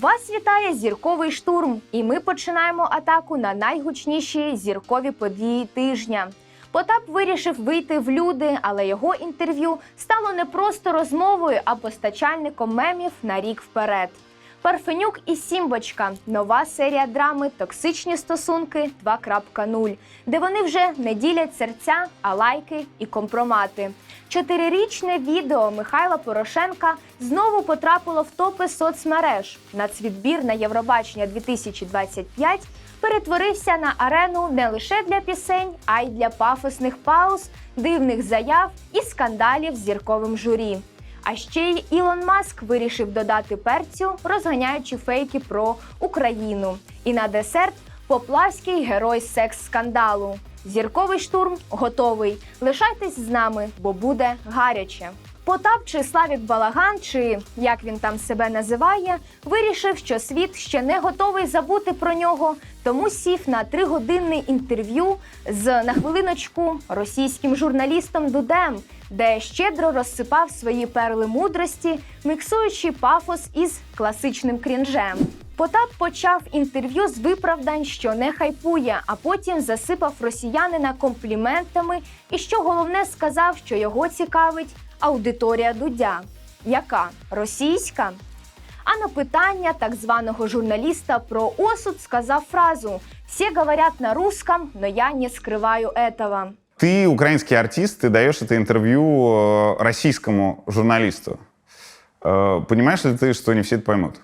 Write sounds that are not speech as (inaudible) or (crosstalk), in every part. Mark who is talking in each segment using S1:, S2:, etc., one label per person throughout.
S1: Вас вітає зірковий штурм, і ми починаємо атаку на найгучніші зіркові події тижня. Потап вирішив вийти в люди, але його інтерв'ю стало не просто розмовою, а постачальником мемів на рік вперед. Парфенюк і Сімбочка нова серія драми Токсичні стосунки 2.0, де вони вже не ділять серця, а лайки і компромати. Чотирирічне відео Михайла Порошенка знову потрапило в топи соцмереж. Нацвідбір на Євробачення 2025 перетворився на арену не лише для пісень, а й для пафосних пауз, дивних заяв і скандалів з зірковим журі. А ще й Ілон Маск вирішив додати перцю, розганяючи фейки про Україну. І на десерт поплавський герой секс-скандалу. Зірковий штурм готовий. Лишайтесь з нами, бо буде гаряче. Потап чи Славік Балаган, чи як він там себе називає, вирішив, що світ ще не готовий забути про нього, тому сів на тригодинне інтерв'ю з на хвилиночку російським журналістом Дудем, де щедро розсипав свої перли мудрості, міксуючи пафос із класичним крінжем. Потап почав інтерв'ю з виправдань, що не хайпує, а потім засипав росіянина компліментами і, що головне, сказав, що його цікавить аудиторія Дудя. Яка російська? А на питання так званого журналіста про осуд сказав фразу: «Всі говорять на русском, но я не скриваю этого».
S2: Ты украинский артист, ты даешь это интервью э, российскому журналисту. Э, Понимаешь ли ты, что не все это поймут?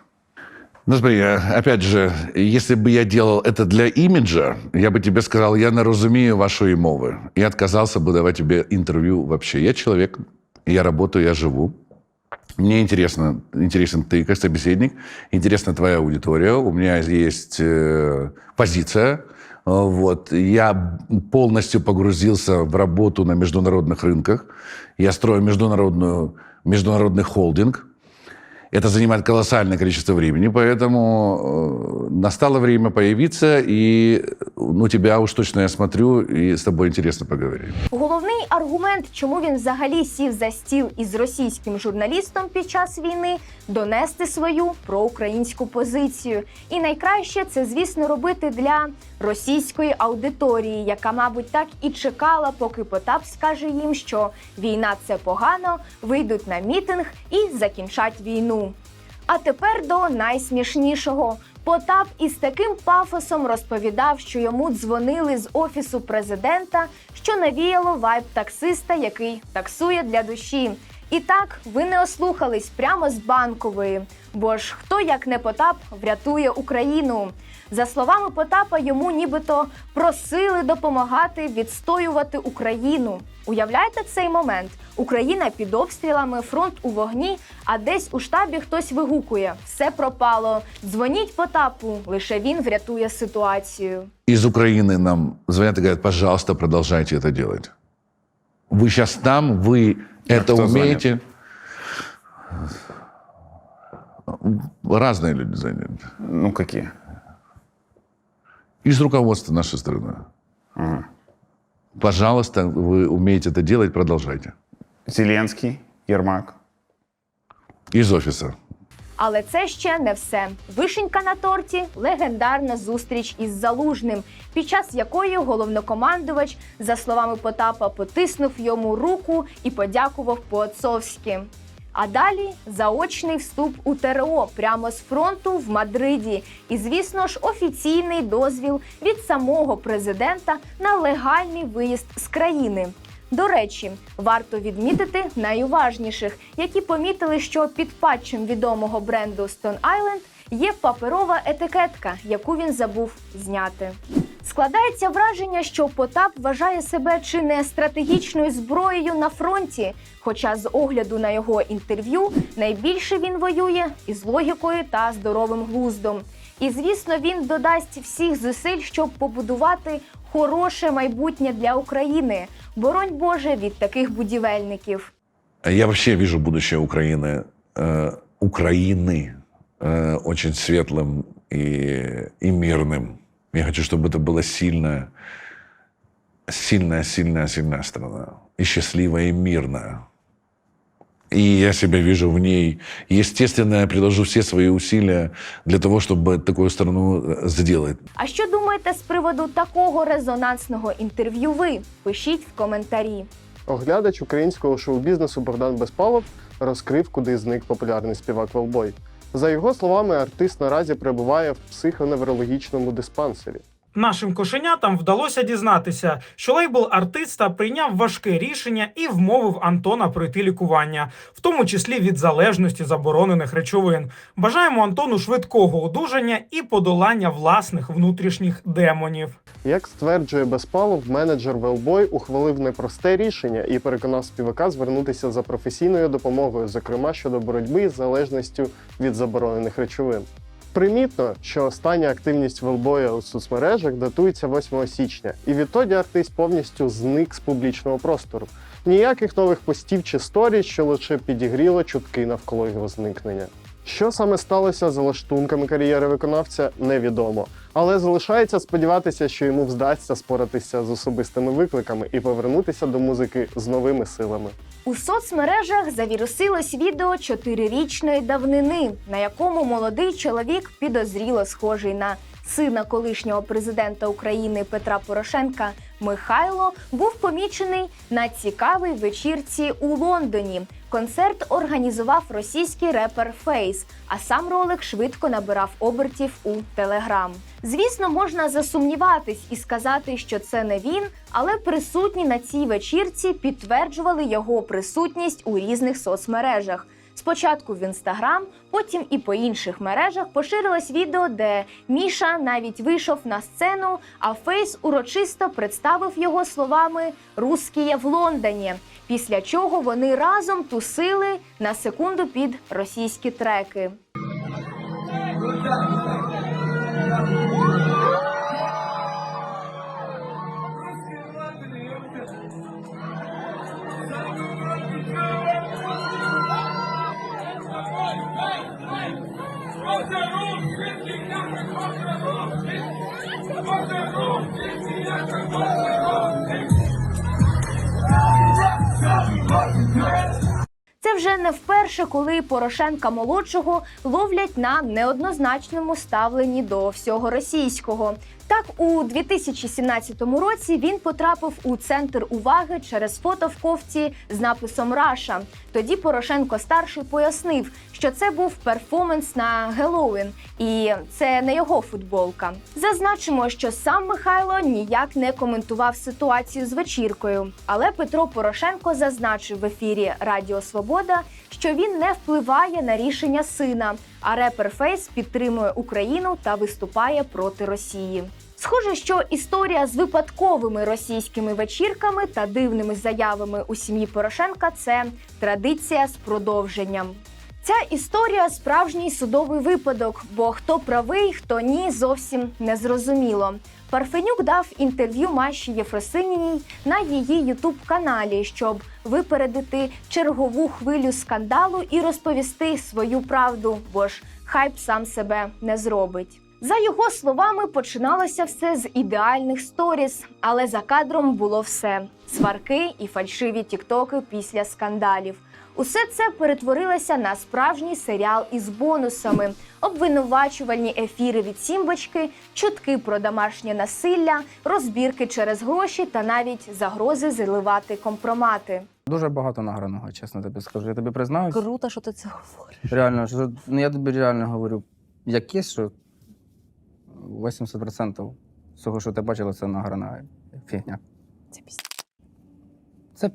S3: Ну, смотри, э, опять же, если бы я делал это для имиджа, я бы тебе сказал, я не розумію вашої мови. Я отказался бы давать тебе интервью вообще. Я человек, я работаю, я живу. Мне интересно, интересен ты как собеседник, интересна твоя аудитория, у меня есть э, позиция. Э, Вот. Я полностью погрузился в работу на международных рынках. Я строю международную, международный холдинг. Это занимает колоссальное количество времени, поэтому э, настало время появиться, и ну, тебя уж точно я смотрю, и с тобой интересно поговорить.
S1: Головний аргумент, чому він взагалі сів за стіл із російським журналістом під час війни, донести свою проукраїнську позицію. І найкраще це, звісно, робити для російської аудиторії, яка, мабуть, так і чекала, поки Потап скаже їм, що війна це погано, вийдуть на мітинг і закінчать війну. А тепер до найсмішнішого. Потап із таким пафосом розповідав, що йому дзвонили з офісу президента, що навіяло вайб таксиста, який таксує для душі. І так, ви не ослухались прямо з банкової. Бо ж хто як не Потап врятує Україну? За словами Потапа, йому нібито просили допомагати відстоювати Україну. Уявляєте цей момент? Україна під обстрілами, фронт у вогні, а десь у штабі хтось вигукує: все пропало. Дзвоніть Потапу, лише він врятує ситуацію.
S3: Из Украины нам звонят и говорят, пожалуйста, продолжайте это делать. Вы сейчас там, вы это
S2: кто
S3: умеете. Разные люди звонят.
S2: Ну, какие?
S3: Из руководства нашей страны. Пожалуйста, вы умеете это делать, продолжайте.
S2: Зеленский, Ермак.
S3: Из офиса.
S1: Але це ще не все. Вишенька на торті легендарна зустріч із залужним, під час якої головнокомандувач, за словами Потапа, потиснув йому руку і подякував по-отцовськи. А далі заочний вступ у ТРО прямо з фронту в Мадриді. І, звісно ж, офіційний дозвіл від самого президента на легальний виїзд з країни. До речі, варто відмітити найуважніших, які помітили, що під патчем відомого бренду Stone Island є паперова етикетка, яку він забув зняти. Складається враження, що Потап вважає себе чи не стратегічною зброєю на фронті. Хоча з огляду на його інтерв'ю найбільше він воює із логікою та здоровим глуздом. І звісно, він додасть всіх зусиль, щоб побудувати хороше майбутнє для України. Боронь Боже від таких будівельників.
S3: Я вообще вижу будущее Украины, э, Украины э, очень светлым и, и мирным. Я хочу, чтобы это была сильная, сильная, сильная, сильная страна. И счастливая, и мирная. И я себя вижу в ней. Естественно, я приложу все свои усилия для того, чтобы такую страну э, сделать.
S1: А що думаєте з приводу такого резонансного інтерв'ю? Ви пишіть в коментарі.
S4: Оглядач українського шоу-бізнесу Богдан Безпалов розкрив, куди зник популярний співак Велбой. За його словами, артист наразі перебуває в психоневрологічному диспансері.
S5: Нашим кошенятам вдалося дізнатися, що лейбл артиста прийняв важке рішення і вмовив Антона пройти лікування, в тому числі від залежності заборонених речовин. Бажаємо Антону швидкого одужання і подолання власних внутрішніх демонів.
S4: Як стверджує Безпалов, менеджер Велбой ухвалив непросте рішення і переконав співака звернутися за професійною допомогою, зокрема щодо боротьби з залежністю від заборонених речовин. Примітно, що остання активність Велбоя у соцмережах датується 8 січня, і відтоді артист повністю зник з публічного простору. Ніяких нових постів чи сторі, що лише підігріло чутки навколо його зникнення. Що саме сталося за лаштунками кар'єри виконавця, невідомо. Але залишається сподіватися, що йому вдасться споратися з особистими викликами і повернутися до музики з новими силами.
S1: У соцмережах завірусилось відео чотирирічної давнини, на якому молодий чоловік підозріло схожий на сина колишнього президента України Петра Порошенка Михайло був помічений на цікавій вечірці у Лондоні. Концерт організував російський репер Фейс, а сам ролик швидко набирав обертів у Телеграм. Звісно, можна засумніватись і сказати, що це не він, але присутні на цій вечірці підтверджували його присутність у різних соцмережах. Спочатку в інстаграм, потім і по інших мережах поширилось відео, де Міша навіть вийшов на сцену, а Фейс урочисто представив його словами «Русскіє в Лондоні. Після чого вони разом тусили на секунду під російські треки. Це вже не вперше, коли Порошенка молодшого ловлять на неоднозначному ставленні до всього російського. Так, у 2017 році він потрапив у центр уваги через фото в кофті з написом Раша. Тоді Порошенко старший пояснив, що це був перформанс на Геловін, і це не його футболка. Зазначимо, що сам Михайло ніяк не коментував ситуацію з вечіркою. Але Петро Порошенко зазначив в ефірі Радіо Свобода, що він не впливає на рішення сина. А репер Фейс підтримує Україну та виступає проти Росії. Схоже, що історія з випадковими російськими вечірками та дивними заявами у сім'ї Порошенка це традиція з продовженням. Ця історія справжній судовий випадок, бо хто правий, хто ні, зовсім не зрозуміло. Парфенюк дав інтерв'ю Маші Єфросиніній на її ютуб каналі, щоб випередити чергову хвилю скандалу і розповісти свою правду, бо ж хайп сам себе не зробить. За його словами, починалося все з ідеальних сторіс, але за кадром було все: сварки і фальшиві тіктоки після скандалів. Усе це перетворилося на справжній серіал із бонусами, обвинувачувальні ефіри від Сімбочки, чутки про домашнє насилля, розбірки через гроші та навіть загрози заливати компромати.
S6: Дуже багато награного, чесно тобі скажу. Я тобі признаюсь.
S7: Круто, що ти це говориш.
S6: Реально, що, ну, я тобі реально говорю, як є, що 80% всього, що ти бачила, це награна фігня.
S7: Це піс...
S6: Це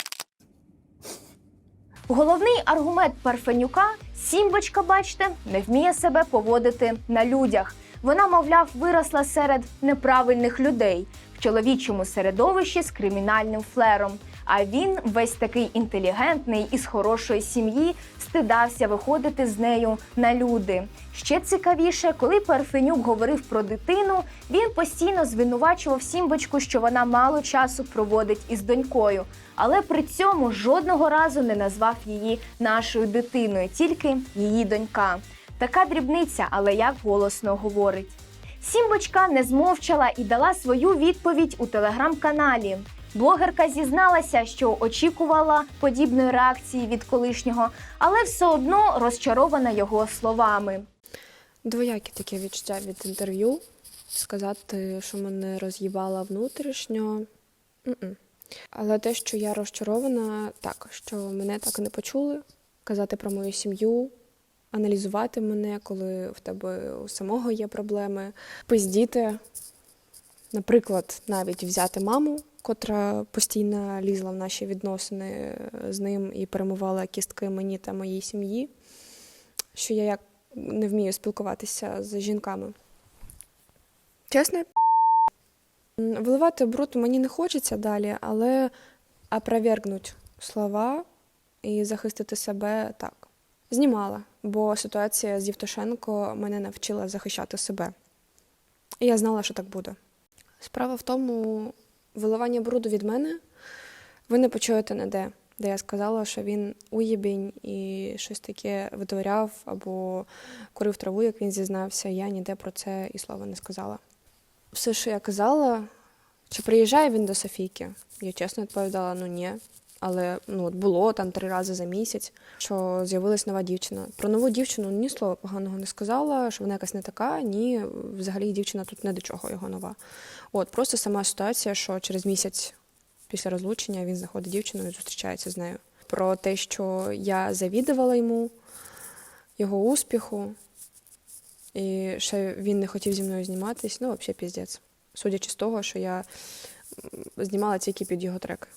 S1: Головний аргумент Парфенюка Сімбочка, бачите, не вміє себе поводити на людях. Вона, мовляв, виросла серед неправильних людей в чоловічому середовищі з кримінальним флером. А він, весь такий інтелігентний і з хорошої сім'ї, стидався виходити з нею на люди. Ще цікавіше, коли Парфенюк говорив про дитину, він постійно звинувачував Сімбочку, що вона мало часу проводить із донькою, але при цьому жодного разу не назвав її нашою дитиною, тільки її донька. Така дрібниця, але як голосно говорить. Сімбочка не змовчала і дала свою відповідь у телеграм-каналі. Блогерка зізналася, що очікувала подібної реакції від колишнього, але все одно розчарована його словами.
S8: Двояке таке відчуття від інтерв'ю. Сказати, що мене роз'їбала внутрішньо. м-м. Але те, що я розчарована, так, що мене так і не почули. Казати про мою сім'ю, аналізувати мене, коли в тебе у самого є проблеми, пиздіти. Наприклад, навіть взяти маму, котра постійно лізла в наші відносини е, з ним і перемивала кістки мені та моїй сім'ї, що я як не вмію спілкуватися з жінками. Чесно, м, виливати бруд мені не хочеться далі, але опровергнуть слова і захистити себе так. Знімала, бо ситуація з Євтушенко мене навчила захищати себе. І я знала, що так буде. Справа в тому, виливання бруду від мене ви не почуєте ніде, де я сказала, що він уєбінь і щось таке витворяв або курив траву, як він зізнався. Я ніде про це і слова не сказала. Все, що я казала, чи приїжджає він до Софійки? Я чесно відповідала: ну ні. Але ну, от було там три рази за місяць, що з'явилась нова дівчина. Про нову дівчину ні слова поганого не сказала, що вона якась не така, ні, взагалі дівчина тут не до чого його нова. От просто сама ситуація, що через місяць після розлучення він знаходить дівчину і зустрічається з нею. Про те, що я завідувала йому, його успіху, і що він не хотів зі мною зніматись, ну, взагалі піздець. Судячи з того, що я знімала тільки під його треки.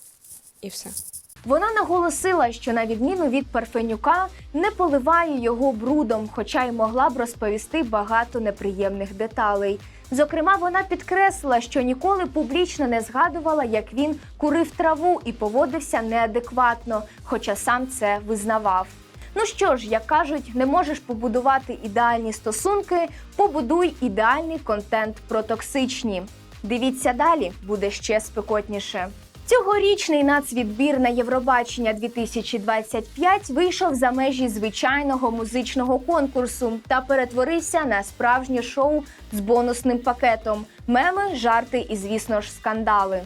S8: І все.
S1: Вона наголосила, що на відміну від Парфенюка не поливає його брудом, хоча й могла б розповісти багато неприємних деталей. Зокрема, вона підкреслила, що ніколи публічно не згадувала, як він курив траву і поводився неадекватно, хоча сам це визнавав. Ну що ж, як кажуть, не можеш побудувати ідеальні стосунки, побудуй ідеальний контент про токсичні. Дивіться далі, буде ще спекотніше. Цьогорічний нацвідбір на Євробачення 2025 вийшов за межі звичайного музичного конкурсу та перетворився на справжнє шоу з бонусним пакетом, меми, жарти і, звісно ж, скандали.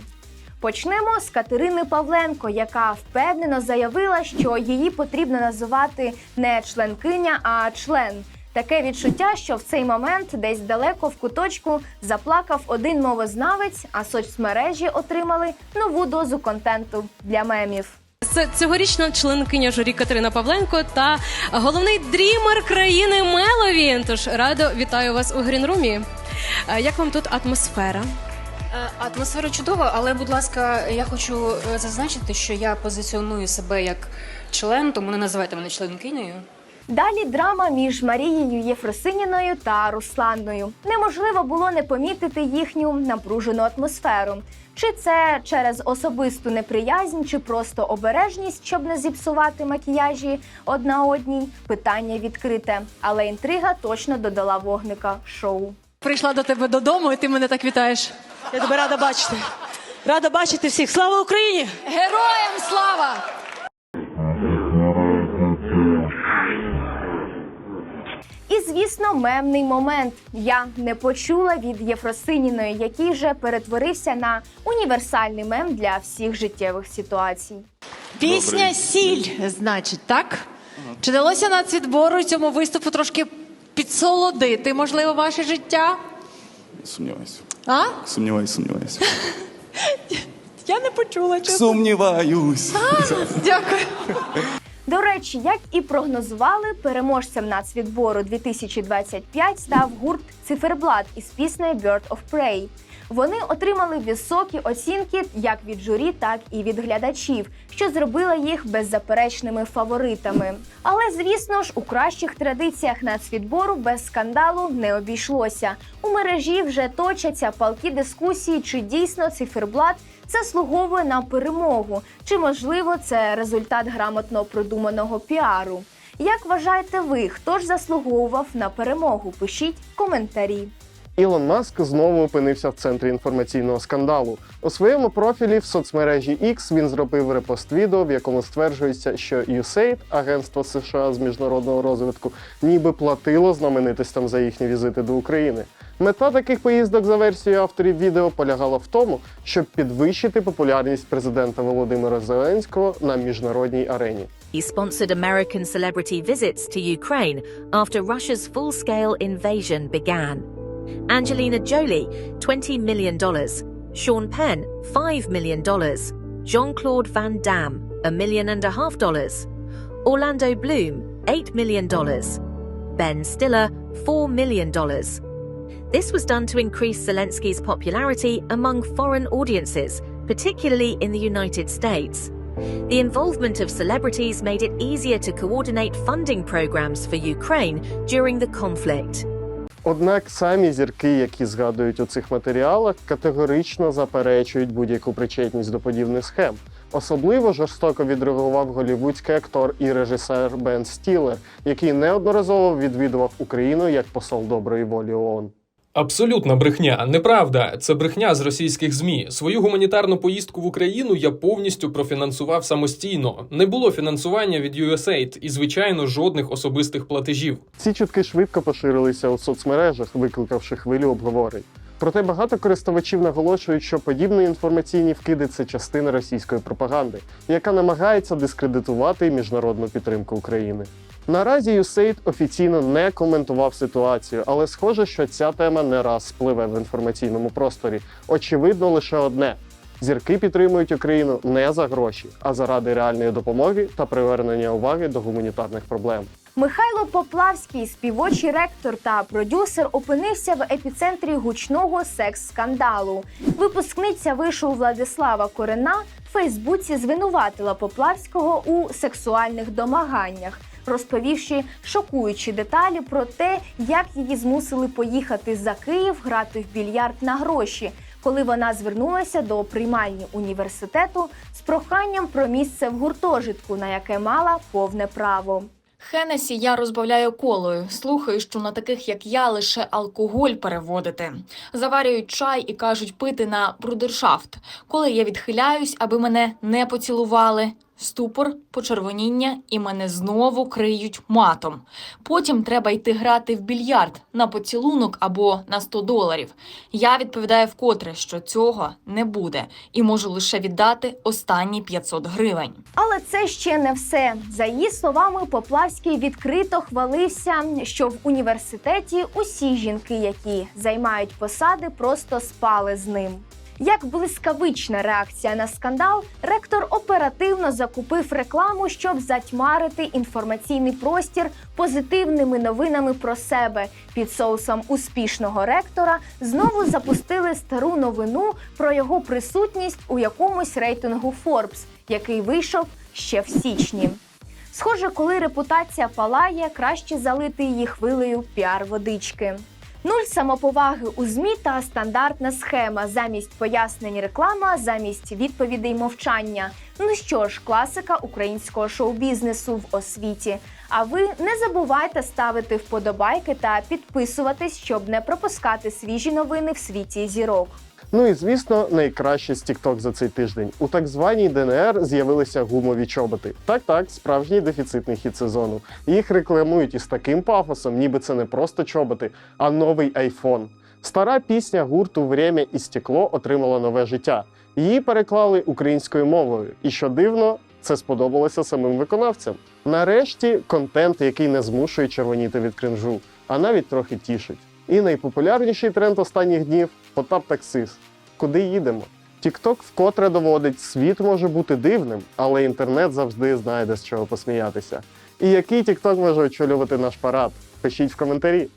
S1: Почнемо з Катерини Павленко, яка впевнено заявила, що її потрібно називати не членкиня, а член. Таке відчуття, що в цей момент десь далеко в куточку заплакав один мовознавець, а соцмережі отримали нову дозу контенту для мемів.
S9: Це цьогорічна членкиня журі Катерина Павленко та головний дрімер країни Меловін. Тож радо вітаю вас у Грінрумі. Як вам тут атмосфера?
S10: Е, Атмосфера чудова, але, будь ласка, я хочу е, зазначити, що я позиціоную себе як член, тому не називайте мене членкинею.
S1: Далі драма між Марією Єфросиніною та Русланною. Неможливо було не помітити їхню напружену атмосферу. Чи це через особисту неприязнь, чи просто обережність, щоб не зіпсувати макіяжі одна одній? Питання відкрите, але інтрига точно додала вогника шоу.
S9: Прийшла до тебе додому, і ти мене так вітаєш.
S11: Я тебе рада бачити. Рада бачити всіх. Слава Україні!
S9: Героям слава!
S1: Звісно, мемний момент. Я не почула від Єфросиніної, який вже перетворився на універсальний мем для всіх життєвих ситуацій.
S11: Пісня Сіль, значить, так? Чи далося на цвітбору цьому виступу трошки підсолодити, можливо, ваше життя?
S12: Сумніваюся.
S11: А?
S12: Сумніваюся, сумніваюся. (laughs)
S11: Я не почула. чесно.
S12: Сумніваюсь.
S11: Дякую.
S1: До речі, як і прогнозували, переможцем нацвідбору 2025 став гурт Циферблат із піснею Bird of Prey. Вони отримали високі оцінки як від журі, так і від глядачів, що зробило їх беззаперечними фаворитами. Але звісно ж, у кращих традиціях нацвідбору без скандалу не обійшлося. У мережі вже точаться палкі дискусії, чи дійсно циферблат заслуговує на перемогу, чи можливо це результат грамотно продуманого піару. Як вважаєте ви, хто ж заслуговував на перемогу? Пишіть коментарі.
S4: Ілон Маск знову опинився в центрі інформаційного скандалу. У своєму профілі в соцмережі X він зробив репост відео, в якому стверджується, що USAID, агентство США з міжнародного розвитку, ніби платило знаменитостям за їхні візити до України. Мета таких поїздок за версією авторів відео полягала в тому, щоб підвищити популярність президента Володимира Зеленського на міжнародній арені.
S13: He sponsored American celebrity visits to Ukraine after Russia's full scale invasion began. Angelina Jolie, $20 million. Sean Penn, $5 million. Jean Claude Van Damme, a million and a half dollars. Orlando Bloom, $8 million. Ben Stiller, $4 million. This was done to increase Zelensky's popularity among foreign audiences, particularly in the United States. The involvement of celebrities made it easier to coordinate funding programs for Ukraine during the conflict.
S4: Однак самі зірки, які згадують у цих матеріалах, категорично заперечують будь-яку причетність до подібних схем. Особливо жорстоко відреагував голівудський актор і режисер Бен Стілер, який неодноразово відвідував Україну як посол доброї волі ООН.
S14: Абсолютна брехня, неправда. Це брехня з російських змі. Свою гуманітарну поїздку в Україну я повністю профінансував самостійно. Не було фінансування від USAID і, звичайно, жодних особистих платежів.
S4: Ці чутки швидко поширилися у соцмережах, викликавши хвилю обговорень. Проте багато користувачів наголошують, що подібні інформаційні вкиди це частина російської пропаганди, яка намагається дискредитувати міжнародну підтримку України. Наразі USAID офіційно не коментував ситуацію, але схоже, що ця тема не раз спливе в інформаційному просторі. Очевидно, лише одне: зірки підтримують Україну не за гроші, а заради реальної допомоги та привернення уваги до гуманітарних проблем.
S1: Михайло Поплавський, співочий ректор та продюсер, опинився в епіцентрі гучного секс-скандалу. Випускниця вишу Владислава Корена в Фейсбуці звинуватила Поплавського у сексуальних домаганнях, розповівши шокуючі деталі про те, як її змусили поїхати за Київ грати в більярд на гроші. Коли вона звернулася до приймальні університету з проханням про місце в гуртожитку, на яке мала повне право.
S15: Хенесі я розбавляю колою. Слухаю, що на таких, як я, лише алкоголь переводити. Заварюють чай і кажуть пити на брудершафт. Коли я відхиляюсь, аби мене не поцілували. Ступор, почервоніння, і мене знову криють матом. Потім треба йти грати в більярд на поцілунок або на 100 доларів. Я відповідаю вкотре, що цього не буде, і можу лише віддати останні 500 гривень.
S1: Але це ще не все. За її словами, Поплавський відкрито хвалився, що в університеті усі жінки, які займають посади, просто спали з ним. Як блискавична реакція на скандал, ректор оперативно закупив рекламу, щоб затьмарити інформаційний простір позитивними новинами про себе. Під соусом успішного ректора знову запустили стару новину про його присутність у якомусь рейтингу Forbes, який вийшов ще в січні. Схоже, коли репутація палає, краще залити її хвилею піар-водички. Нуль самоповаги у змі та стандартна схема. Замість пояснень реклама, замість відповідей мовчання. Ну що ж, класика українського шоу-бізнесу в освіті. А ви не забувайте ставити вподобайки та підписуватись, щоб не пропускати свіжі новини в світі зірок.
S4: Ну і звісно, найкраще з TikTok за цей тиждень. У так званій ДНР з'явилися гумові чоботи. Так, так, справжній дефіцитний хід сезону. Їх рекламують із таким пафосом, ніби це не просто чоботи, а новий айфон. Стара пісня гурту Время і стекло отримала нове життя. Її переклали українською мовою, і що дивно, це сподобалося самим виконавцям. Нарешті контент, який не змушує червоніти від кринжу, а навіть трохи тішить. І найпопулярніший тренд останніх днів Потап таксист. Куди їдемо? Тікток вкотре доводить, світ може бути дивним, але інтернет завжди знайде з чого посміятися. І який Тікток може очолювати наш парад? Пишіть в коментарі.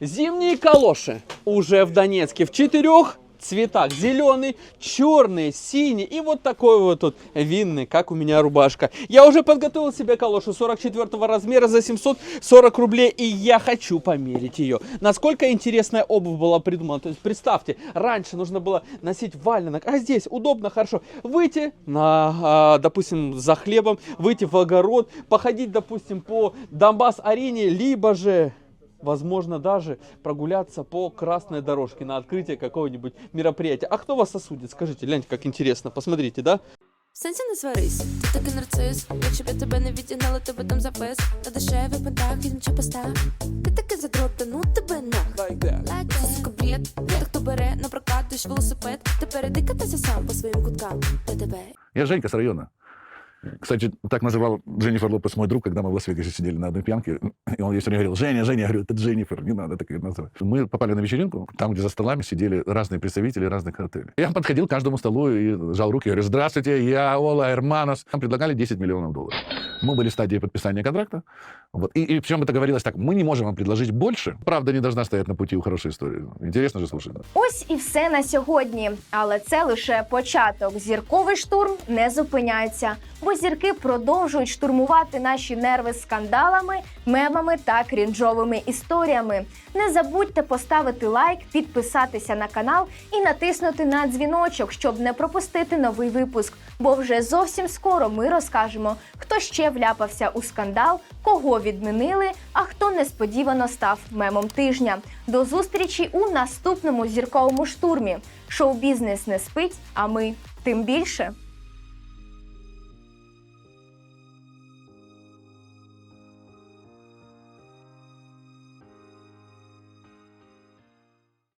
S16: Зимние калоши уже в Донецке в четырех цветах. Зеленый, черный, синий и вот такой вот тут винный, как у меня рубашка. Я уже подготовил себе калошу 44 размера за 740 рублей и я хочу померить ее. Насколько интересная обувь была придумана. То есть представьте, раньше нужно было носить валенок, а здесь удобно, хорошо. Выйти на, а, допустим, за хлебом, выйти в огород, походить, допустим, по Донбасс-арене, либо же возможно, даже прогуляться по красной дорожке на открытие какого-нибудь мероприятия. А кто вас осудит? Скажите, гляньте, как интересно. Посмотрите, да?
S17: В сенсі не сварись, ти такий нарцис. Якщо б я тебе не відігнала, тебе там запис. На дешевих пентах візьм чи постав. Ти такий задрот, та ну тебе нах. Like that. Це сука бред. Та хто бере на прокат душ велосипед. Тепер іди катайся сам по своїм куткам. Та тебе.
S3: Я Женька с района. Кстати, так называл Дженнифер Лопес мой друг, когда мы в Лас-Вегасе сидели на одной пьянке. И он ей все время говорил, Женя, Женя, я говорю, это Дженнифер, не надо так ее называть. Мы попали на вечеринку, там, где за столами сидели разные представители разных отелей. Я подходил к каждому столу и жал руки, говорю, здравствуйте, я Ола Эрманос. Нам предлагали 10 миллионов долларов. Мы были в стадии подписания контракта. Вот. И, и причем это говорилось так, мы не можем вам предложить больше. Правда не должна стоять на пути у хорошей истории. Интересно же слушать.
S1: Ось і все на сьогодні. Але це лише початок. Зірковий штурм не зупиняється, бо зірки продовжують штурмувати наші нерви скандалами, мемами та крінжовими історіями. Не забудьте поставити лайк, підписатися на канал і натиснути на дзвіночок, щоб не пропустити новий випуск. Бо вже зовсім скоро ми розкажемо, хто ще вляпався у скандал, кого відмінили, а хто несподівано став мемом тижня. До зустрічі у наступному зірковому штурмі. Шоу-бізнес не спить, а ми тим більше.